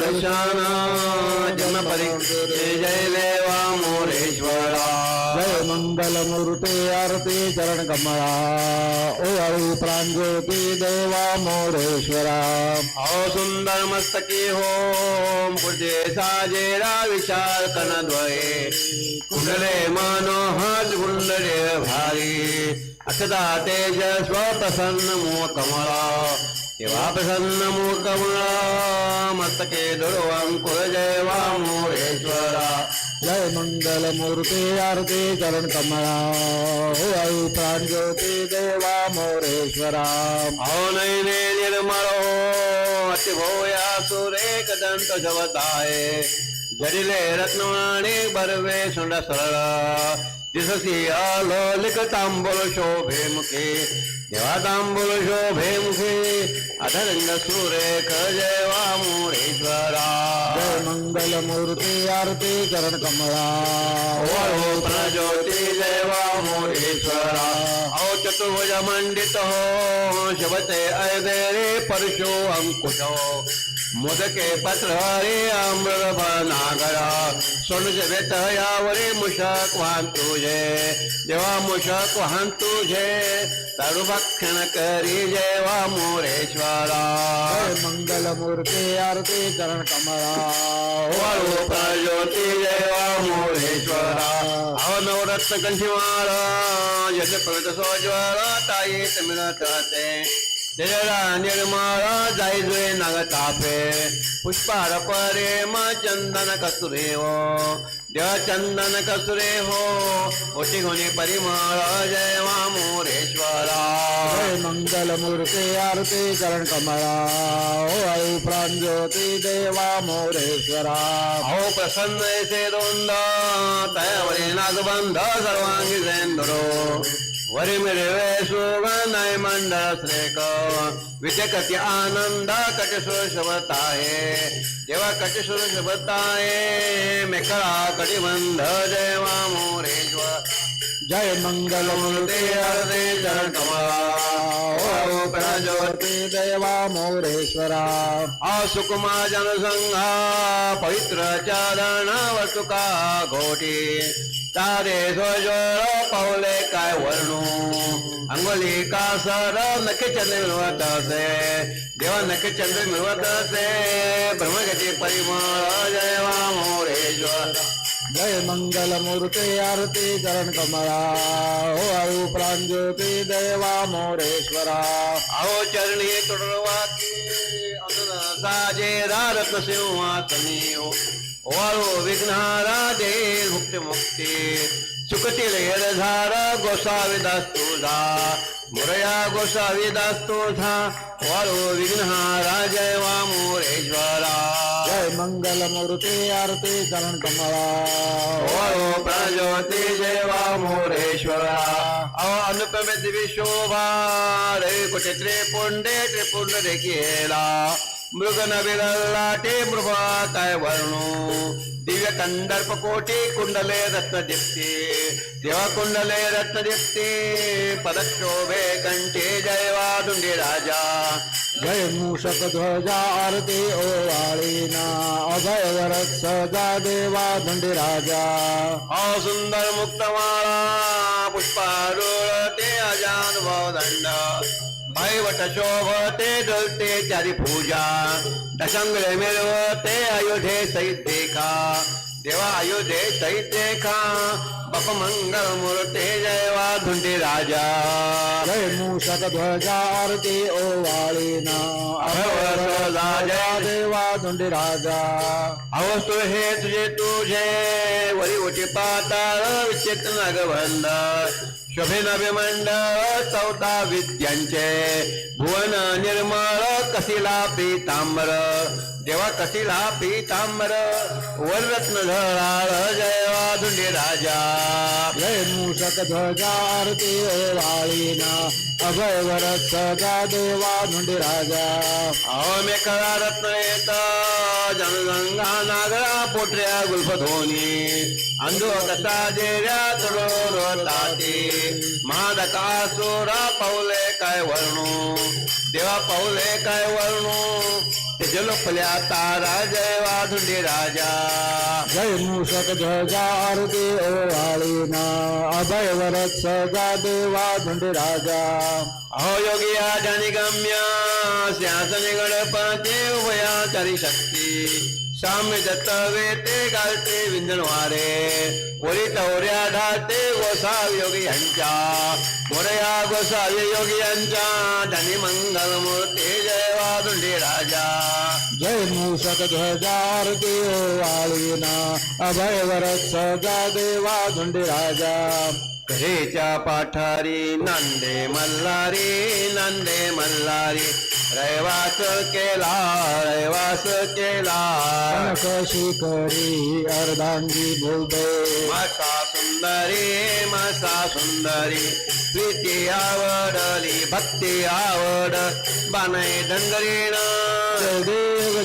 दर्शन जन्मपरी जय जय देवा मोरेश्वरा। जय मंगल मूर्ती आरती चरण कमळा ओवाळू प्रांजोती देवा मोरेश्वरा हो सुंदर मस्तकी हो कुजे साजेरा विशाल कनद्वये। कुंडले मनोहर कुंडले भारी। अक्षदा तेज स्वप्रसन्न मो कमळा तेव्हा प्रसन्न मुख कमळा मस्तके दुर्वंकुर जय वा मोरेश्वरा जय मंगल मूर्ती आरती चरण कमळा ओवाळू प्रांजोती देवा मोरेश्वरा अहो नैने निर्मळो अतिभोया सुरेख दंत जवताय जडिले रत्नवाणी बरवे सुंड सरळ अलोलिक तांबूल शोभे मुखे देवा तांबूल शोभे मुखे अधरंग सुरेख जय वा मोरेश्वरा। जय मंगल मूर्ती आरती चरण कमळा ओळो प्रज्योती देवा मोरेश्वरा। औ चतुर्भुज मंडित हो शबते अयदेरे परशो अंकुश। मोदके पत्र हरे अमृत नागरा सोनुज वेत यावरे मुषक वाहन तुझे देवा मुषक वाहन तुझे ताडू भक्षण करी जय वा मोरेश्वरा मंगल मूर्ती आरती चरण कमळा वाळू प्रज्योती देवा मोरेश्वरा। अव नवरत्न कंठीमाळा यश प्रगत सोज्वला ताई मिळत ते जयरा निर्माळा जाई जुळे नाग तापे पुष्पार परे चंदन कसुरे हो देवा चंदन कसुरे हो ओटी गुणी परिमळ जय वा मोरेश्वरा जय मंगल मूर्ती आरती चरण कमळा ओवाळू ज्योती देवा मोरेश्वरा हो प्रसन्न येथे दोंद तयावरी नागबंध सर्वांगी सेंदुरो वरी मिळवे सुगंधाय मंडळ श्रेक विद्यकती आनंद कटसुर शबत आहे देवा कटसुर शबत आहे मेकळा कटिबंध देवा मोरेश्वर जय मंगल मूर्ती आरती चरण कमळा ओवाळू प्रांजोती देवा मोरेश्वरा सुकुमा जनसंघा पवित्र चारण वटुका घोटी। तारे सोजोळ पावले काय वर्णू अंगोली का सर नखे चंद्र मिळवत असे? देवा नखे चंद्र मिळवत असे? ब्रह्मगती परिमळ जय मोरेश्वर. जय मंगल मूर्ती आरती चरण कमळा. ओवाळू प्रांजोती देवा मोरेश्वरा. अहो चरणी तुडवाकी साजे रत्न सिंहासनी वाळू विघ्नारा दे मुक्ती मुक्ती. सुखतील झार गोसावी दास तुझा मुरया गोसावी दास तुझा वाळू विघ्नहारा जय वा मोरेश्वरा. जय मंगल मूर्ती आरती चरण कमळा वाळू प्रज्योती जय वा मोरेश्वरा. अव अनुपमे दिवी शोभा. रे कुठे त्रिपुंडे त्रिपुंड देखीला मृग नविलाटे मृभा काय वर्णू। दिव्य कंदर्प कोटी कुंडले रत्न दीप्ती। देवा कुंडले रत्न दीप्ती। पदशोभे कंठे जयवा दुंडी राजा। जय मूषक ध्वजा आरती ओवाळीना अभय वरद सदा देवा दंडी राजा। अ सुंदर मुक्तमाळा। भैवट शोभते डोलते चारी पूजा। दशंगले मिळवते अयोध्ये सहित देखा। देवा अयोध्ये सहित देखा। बप मंगल मूर्ते जयवा धुंडी राजा। जय मूषक ध्वजा आरती ओवाळीना अभय वरद सदा देवा दंडी राजा। अवस्तु हे तुझे तुझे। वरी उठी पाताळ विचित नागबंध नभिमंडळ चौदा विद्यांचे. भुवन निर्मळ कसिला पीतांबर. देवा कसिला पीतांबर वररत्न धराळ जयवा धुंडी राजा. जय मूषक ध्वजा आरती ओवाळीना अभय वरद सदा देवा दंडी राजा. अहो मेखळा रत्न येत. जनगंगा नागरा पोटऱ्या गुल्फधोनी अंधो कसा जेऱ्या तडोर ताते महादकासुरा पाऊले काय वर्णू देवा जलोपल्या तारा जय धुंडी राजा। जय मूषक ध्वजा आरती ओवाळीना अभय वरद सगा देवा धुंडी राजा। अहो योगी आजानी गम्य सिंहासनी गणपती उभयाचारी शक्ती। साम्य दत्त वेते गालते विंधन वारे। वरी तवऱ्या ढालते गोसावी योगी यांच्या मोरया गोसावी योगी यांच्या धनी मंगल मूर्ती जय मूषक ध्वजा आरती ओवाळीना अभय वरत सगा देवा धुंडी राजा घरेच्या पाठारी नांदे मल्हारी नांदे मल्हारी रैवास केला रैवास केला कशी करी अर्धांगी बोलते मासा सुंदरी मासा सुंदरी प्रीती आवडली भक्ती आवड बानय डंगरीण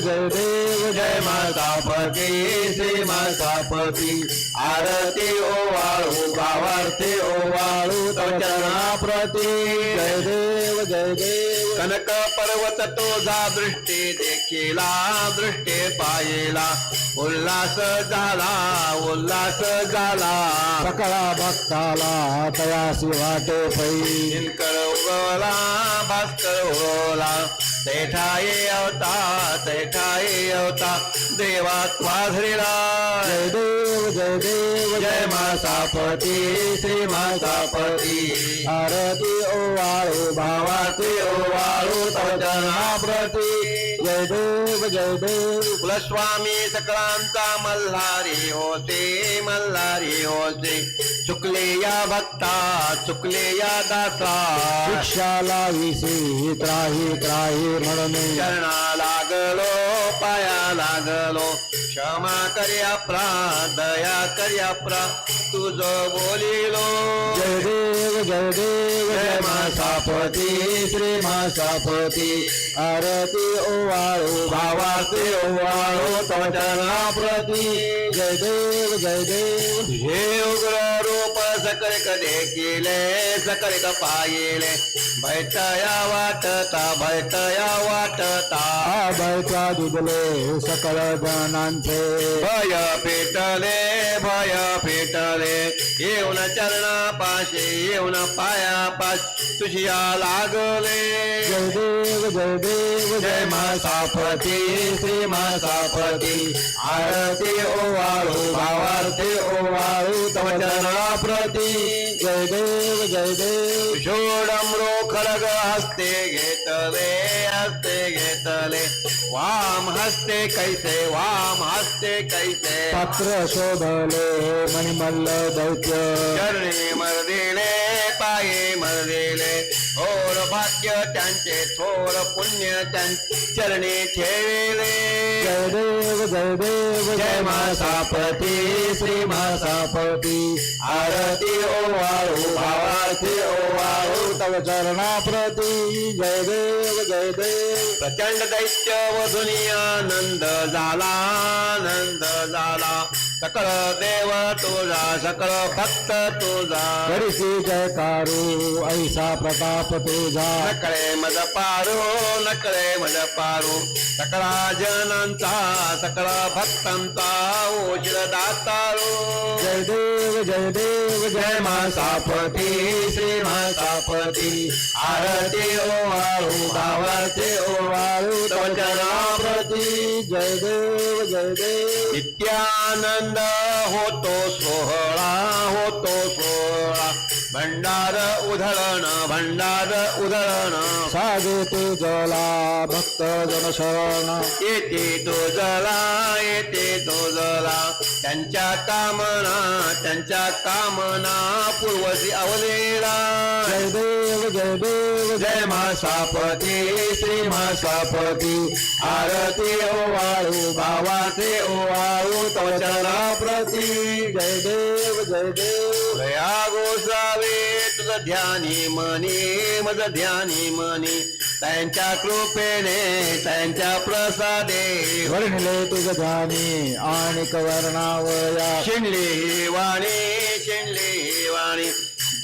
जय देव जय देव जय मातापती श्री मातापती आरती ओवाळू ओ ओवाळू चरणा प्रती जय देव जय देव कनक पर्वत तुझा दृष्टी देखिला दृष्टी पाहिला उल्हास झाला उल्हास झाला. सकळा भक्ताला तयासी वाटे पै. भास्कर उगवला तेठाई अवता तेठाई अवता देवा त्वाधरीला जय देव जय देव जय मातापती श्री मातापती आरती ओवाळू भावाचे ओवाळू प्रती जय देव जय देव. कुलस्वामी सकळांचा मल्हारी होते मल्हारी होते. चुकले या भक्ता चुकले या दासा शिक्षा लाविसी त्राही त्राही म्हणून चरणा लागलो. पाया लागलो. क्षमा कर्या प्रा दया कर्या प्रा तुझ बोलिलो. जय देव जय देव जय मासापती श्री मासापती आरती ओवाळू भावाचे ओवाळो तवचना प्रती. जय देव जय देव हे उग्र रूप सकळ कधे केले सकळ पाहिले. भैटया वाटता भैटया वाटता. आबायचा दुबले सकळ जनांचे. भय पेटले भय पेटले येऊन चरणा पाशे येऊन पाया पाश तुझिया लागले. जय देव जय देव जय मासापती श्री मासापती आरती ओवाळू भावार्थी ओवाळू तवचना प्रती जय देव जय देव. षोडमरो खडग हस्ते घेतले हस्ते घेतले। वाम हस्ते कैसे वाम हस्ते कैसे। पात्र शोधले मणिमल्ल दैत्य। चरणी मरदिले पाये मरदिले भाग्य त्यांचे थोर पुण्य त्यांचे. चरणी ठेविले जय देव जय देव जय मासापती श्री मासापती आरती ओवाळू भावार्थी ओवाळू तव चरणा प्रती जय देव जय देव प्रचंड दैत्य वधुनी आनंद झाला आनंद झाला. सकळ देव तुझा सकळ भक्त तुझा. हरिसी जयकारू ऐसा प्रताप तुझा. नकळे मज पारू नकळे मज पारू. सकळा जनांचा सकळ भक्तांचा दातारू जय देव जय देव जय मासापती श्री मासापती आरती ओवाळू भावाचे ओवाळू तवचना प्रती जय देव जय देव नित्यानंद होतो सोहळा होतो सोहळा। भंडार उधळण भंडार उधळण. सागे तुझला भक्त जन शरण येते तो जला येते तो जला. त्यांच्या कामना त्यांच्या कामना पूर्वसी अवलेला. जय देव जय देव जय मासापती श्री मासापती आरती ओवाळू भावाचे ओवाळू तवचना प्रती. जय देव जय देव. दया गोसावे ध्यानी मनी मज ध्यानी मनी. त्यांच्या कृपेने त्यांच्या प्रसादे. वर्णिले तुझ ध्यानी आणि वर्णावया शिणली वाणी.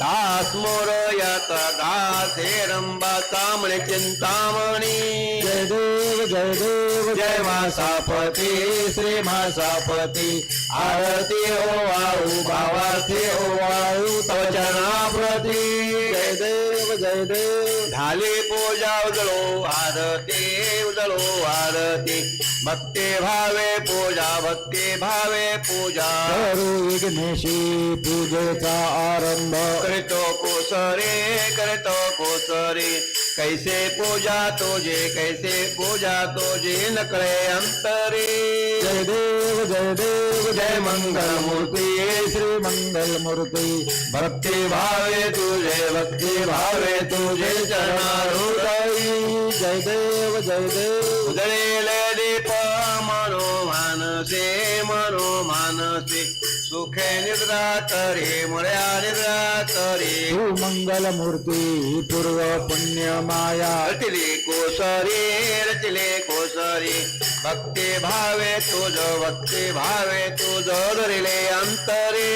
शिणली ही वाणी दास दास हे रंबा चामणे चिंतामणी. जय देव जय देव जय मासापती श्री मासापती आरती ओ वाळू भावार्थी ओ वाळू तव चरणाप्रती. जय देव जय देव झाली पूजा उजळो आरती उजळो आरती। भक्ती भावे पूजा भक्ती भावे पूजा। विघ्नेशी पूजेचा आरंभ। करतो कोसरे करतो कोसरे। कैसे पूजा तुझे कैसे पूजा तुझे नकळे अंतरे। जय देव जय देव जय मंगल मूर्ती श्री मंगल मूर्ती भक्ती भावे तुझे भक्ती भावे तुझे चरणारुदयी जय देव जय देव उजळेले दीप मनो मानसे मनो मानसे। सुखे निद्रा तरी मुळ्या निद्रा तरी. मंगल मूर्ती पूर्व पुण्य माया. रचले कोसरी रचले कोसरी. भक्ती भावे तुझ भक्ती भावे तुझ धरिले अंतरे.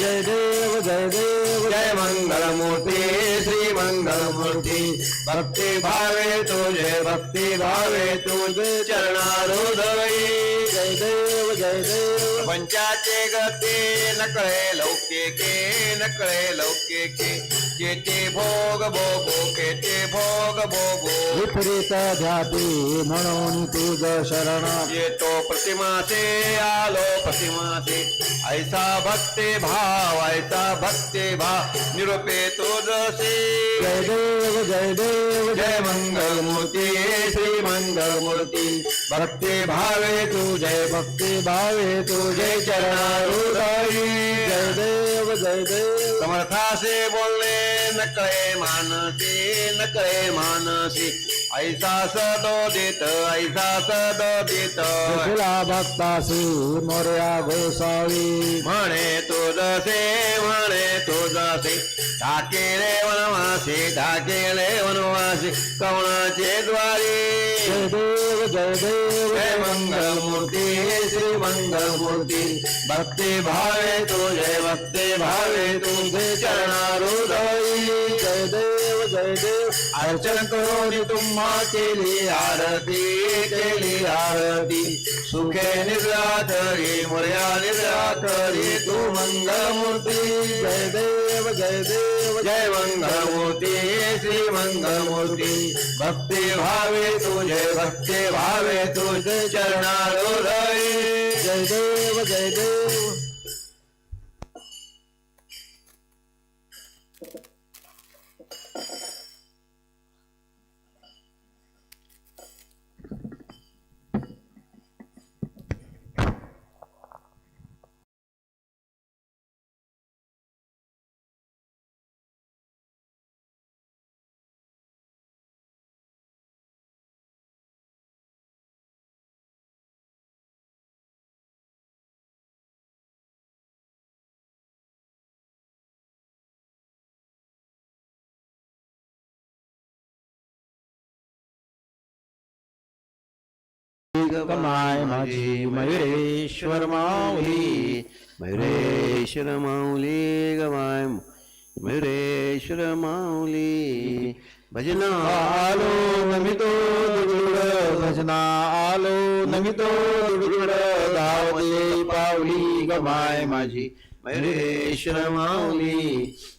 जय देव जय देव. जय मंगल मूर्ती श्री मंगल मूर्ती भक्ती भावे तुझे भक्ती भावे तुझे चरणारुदयी जय देव जय देव पंचाचे गते नकळे लौकिके नकळे लौकिके जेते भोग भोगो केते भोग भोगो. विपरीत ध्याती म्हणून तुझ शरण. येतो प्रतिमासे आलो प्रतिमासे ऐसा भक्ती भाव ऐसा भक्ती भाव. निरूपे तुझसे जय देव जय देव जय मंगल मूर्ती श्री मंगल मूर्ती भक्ती भावे तू जय भक्ति भावे तू जय चरणारुदयी जय देव जय देव समर्थासे बोलले नकळे मानसी नकळे मानसी। ऐसा सदोदित ऐसा सदोदित। तुला भक्तासी मोर्या गोसावी। म्हणे तुझसे म्हणे तुझसे ठाकेले वनवासी ठाकेले वनवासी कवणाचे द्वारी? जय देव जय देव जय मंगल मूर्ती श्री मंगल मूर्ती भक्ती भावे तुझे भक्ती भावे तुझे चरणारुदयी। जय देव जय देव अर्चन करून तुम्हा केली आरती केली आरती। सुखे निद्रातरी मुर्या निद्रातरी तू मंगल मूर्ती जय देव जय देव जय मंगल श्री मंगल मूर्ती भक्ती भावे तुझे भक्ती भावे तुझे चरणारुदयी जय देव। कमाय माझी मयुरेश्वर माऊली मयुरेश्वर माऊली गवाय मयुरेश्वर माऊली. भजन आलो नमितो दुर्गुड भजना आलो नमितो दुर्गुड धावते पावली गमाय माझी मयुरेश्वर माऊली.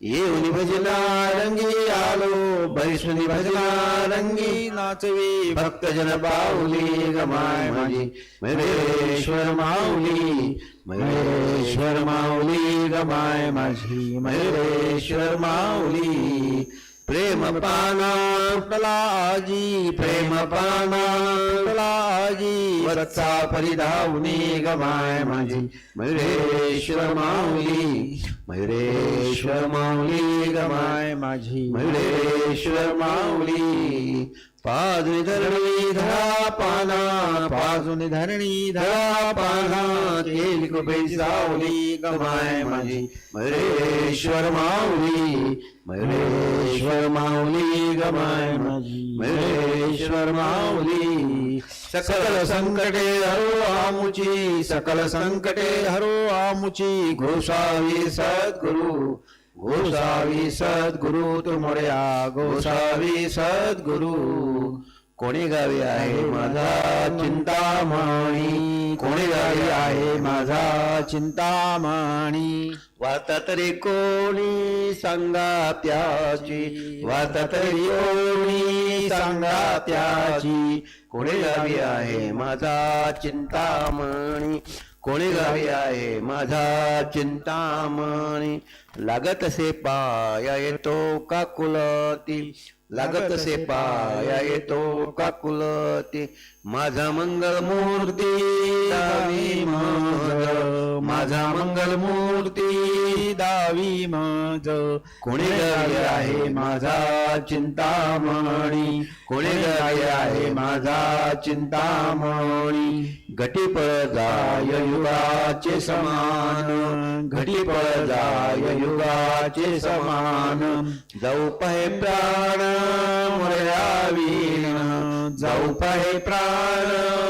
येऊन भजना रंगी आलो बैसुनी भजना रंगी नाचवी भक्तजन बाहुली गमाय माझी मयुरेश्वर माऊली मयुरेश्वर माऊली गमाय माझी मयुरेश्वर माऊली प्रेम पाना। आजी प्रेम पाना। आजी वरचा परिधावनी गमाय माझी। मयुरेश्वर माऊली मयुरेश्वर माऊली गमाय माझी। मयुरेश्वर माऊली पाजुनी धरणी धरा पाना पाजुनी धरणी धरा पाना तेल कृपे सावली गमाय माझी. मयुरेश्वर माऊली मयुरेश्वर माऊली गमाय माझी. मयुरेश्वर माऊली सकल संकटे हरो आमुची सकल संकटे हरो आमुची घोषावी सद्गुरु. गोसावी सद्गुरु तुमोड्या गोसावी सद्गुरु कोणी गावी आहे माझा चिंतामणी? कोणी गावी आहे माझा चिंतामणी? वार्ता तरी कोणी सांगा त्याची वार्ता तरी कोणी सांगा त्याची कोणी गावी आहे माझा चिंतामणी? कोणी गावी आहे माझा चिंतामणी. लागत से पाया येतो का कुलती लागत से पाया येतो का कुलती माझा मंगल मूर्ती माझा मंगल मूर्ती दावी मज कोणी गावी आहे माझा चिंतामणी. कोणी गावी आहे माझा चिंतामणी. घटी पळ जाय युगाचे समान. घटी पळ जाय युगाचे समान. जाऊ पाहे प्राण मोरया वीण. जाऊ पाहे प्राण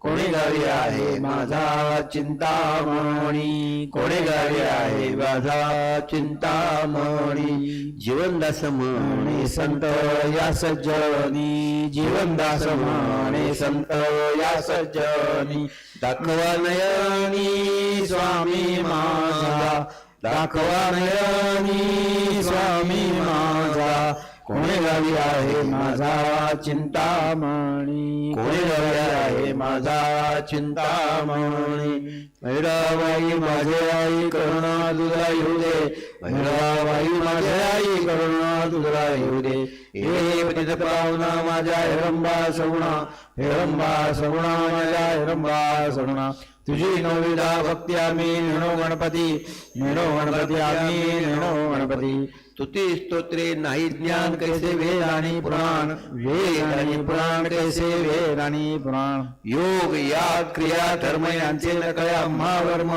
कोणी गावी आहे माझा चिंतामणी? कोणी गावी आहे माझा चिंतामणी? जीवनदास म्हणे संत या सज्जनी जीवनदास म्हणे संत या सज्जनी दाखवा नयनी स्वामी माझा. दाखवा नयनी स्वामी माझा. कोणी गावी आहे माझा चिंतामणी? कोणी गावी आहे माझा चिंतामणी? मैराबाई माझे आई करुणा तुझा येऊ दे. मैराबाई माझे आई करुणा तुझा येऊ दे. हे पतित पावना माझ्या हिरंबा सगुणा. हिरंबा सगुणा माझ्या हिरंबा सगुणा. तुझी नवविधा भक्ती आम्ही निणो गणपती. निणो गणपती आम्ही निणो गणपती. तुती स्तोत्रे नाही ज्ञान कैसे वेद आणि पुराण? वेद आणि पुराण कैसे वेद आणि पुराण? योग या क्रिया धर्म यांचे न कळ्या आम्हा वर्म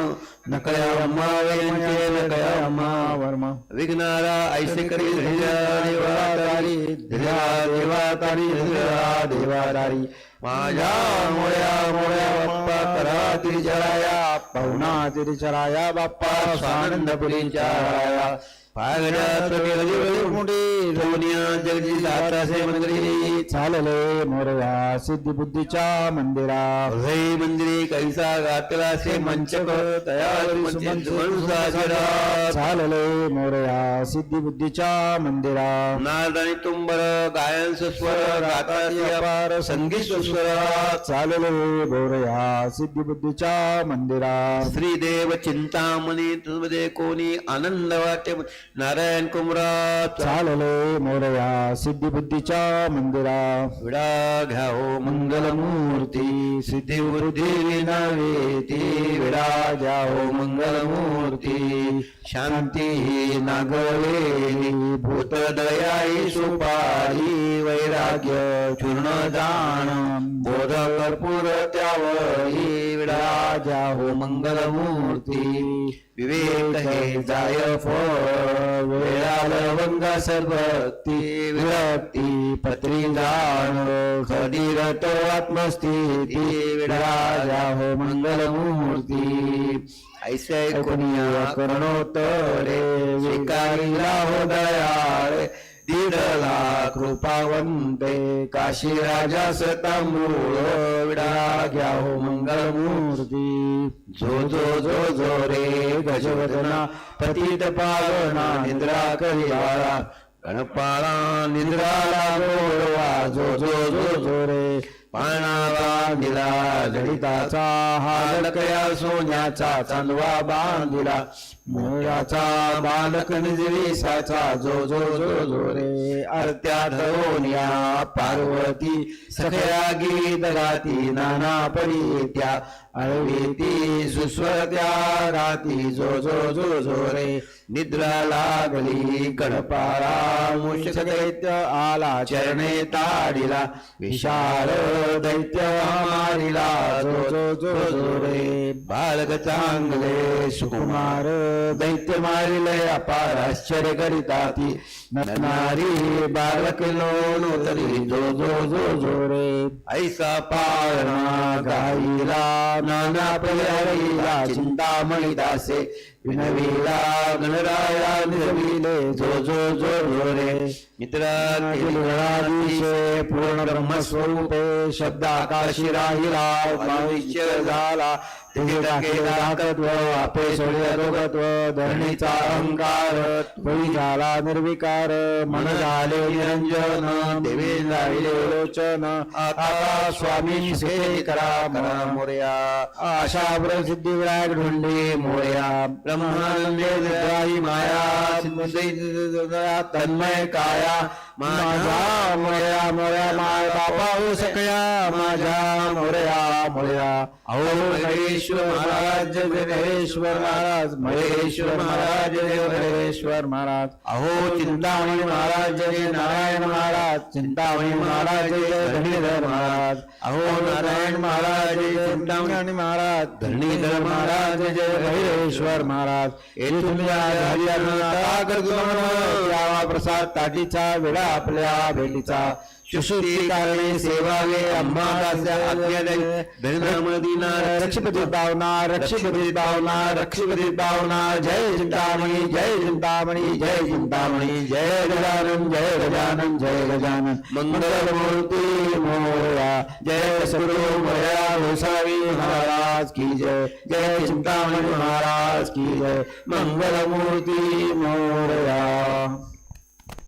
न कळ्या आम्हा यांचे न कळ्या आम्हा वर्म विघ्नारा ऐसे करी धैर्य देवादारी धैर्या देवादारी धैर्या देवादारी माझ्या मोळ्या मोळ्या बाप्पा करा तिरिचराया पवना तिरिचराया बाप्पा स्वानंदपुरीच्या चालले मोरया सिद्धी बुद्धीच्या मंदिरा. हृदय मंदिरे कैसा गातला से मंचक चालले मोरया सिद्धी बुद्धीच्या मंदिरा. नाद आणि तुंबर गायन सुस्वर गाताची अपार संगीत सुस्वर चालले मोरया सिद्धी बुद्धीच्या मंदिरा. श्रीदेव चिंतामणी तुझमध्ये कोणी आनंद वाटे नारायण कुमरा चालले मोरया सिद्धी बुद्धीच्या मंदिरा. विडा घ्याओ मंगलमूर्ती. सिद्धी वृद्धी विनावेती विडा घ्याओ मंगलमूर्ती. शांती नागवेली भूतदयाई सुपारी वैराग्य चूर्ण जाण बोध कर्पूर त्यावरी विडा घ्याओ मंगलमूर्ती. विवेक हे जाय फळ वेळाल सर्वती विरक्ती पत्री जाण खडीरत आत्मस्थिती विराजा हो मंगलमूर्ती ऐसे कोणिया करणोत्तरे हो दया रे दीड कृपावंते काशी राजा सतामूळ विडा घ्या हो मंगलमूर्ती. जो जो जो जो रे गजवदना पतित पावना निद्रा करिवाळा गणपाळा निद्राला गोडवा. जो जो जो जो रे पाणावा दिला गणिताचा हालकया सोन्याचा चांदवा बांधिला. मोराचा बालक निजविसाचा जो जो जो जो रे. आरत्या धरोनिया पार्वती सखया गीत गाती नाना परी त्या आळवीती सुस्वत्या राती जो जो जो जो रे. निद्रा लागली गडपारा मुष दैत्य आला चरणे ताडिला विशाल दैत्य मारिला जो जो जो जो रे. बालक चांगले सुकुमार दैत्य मारिले अपार आश्चर्य करीता ती नारी बालक लोण तरी जो जो जो जो रे. ऐसा पाळणा गाईला नाना प्रयाईला चिंतामणी दासे. विनवीला गणराया निजविले जो जो जो जो रे. मित्रा पूर्ण ब्रह्मस्वरूपे शब्द आकाशी राहिला भविष्य झाला. धरणीचा अहंकार बळी झाला निर्विकार मन झाले निरंजन देवे जाहिले लोचन आता स्वामी सेवे करा करा मोर्या. आशा प्रसिद्धी विनायक ढोंडे मोर्या. ब्रह्मानंदे माया. तन्मय काया. माझा मोर्या मोर्या माय बापा हो सकया माझ्या मोर्या मोर्या अहो महेश्वर महाराज महेश्वर महाराज महेश्वर महाराज महेश्वर महाराज. अहो चिंतामणी महाराज जय नारायण महाराज चिंतामणी महाराज जय धरणीधर महाराज. अहो नारायण महाराज जय चिंतामणी महाराज धरणीधर महाराज जय महेश्वर महाराज. येथून प्रसाद ताटीचा वेळा आपल्या भेटीचा. सुश्रुती कारणे सेवावे धनमदीना रक्षपती पावना रक्षपती पावना रक्षपती पावना जय चिंतामणी जय चिंतामणी जय चिंतामणी. जय गजानन जय गजानन जय गजानन. मंगल मूर्ती मोया जय सद्गुरु मोया गोसावी महाराज की जय. जय चिंतामणी महाराज की जय. मंगल मूर्ती मोरया.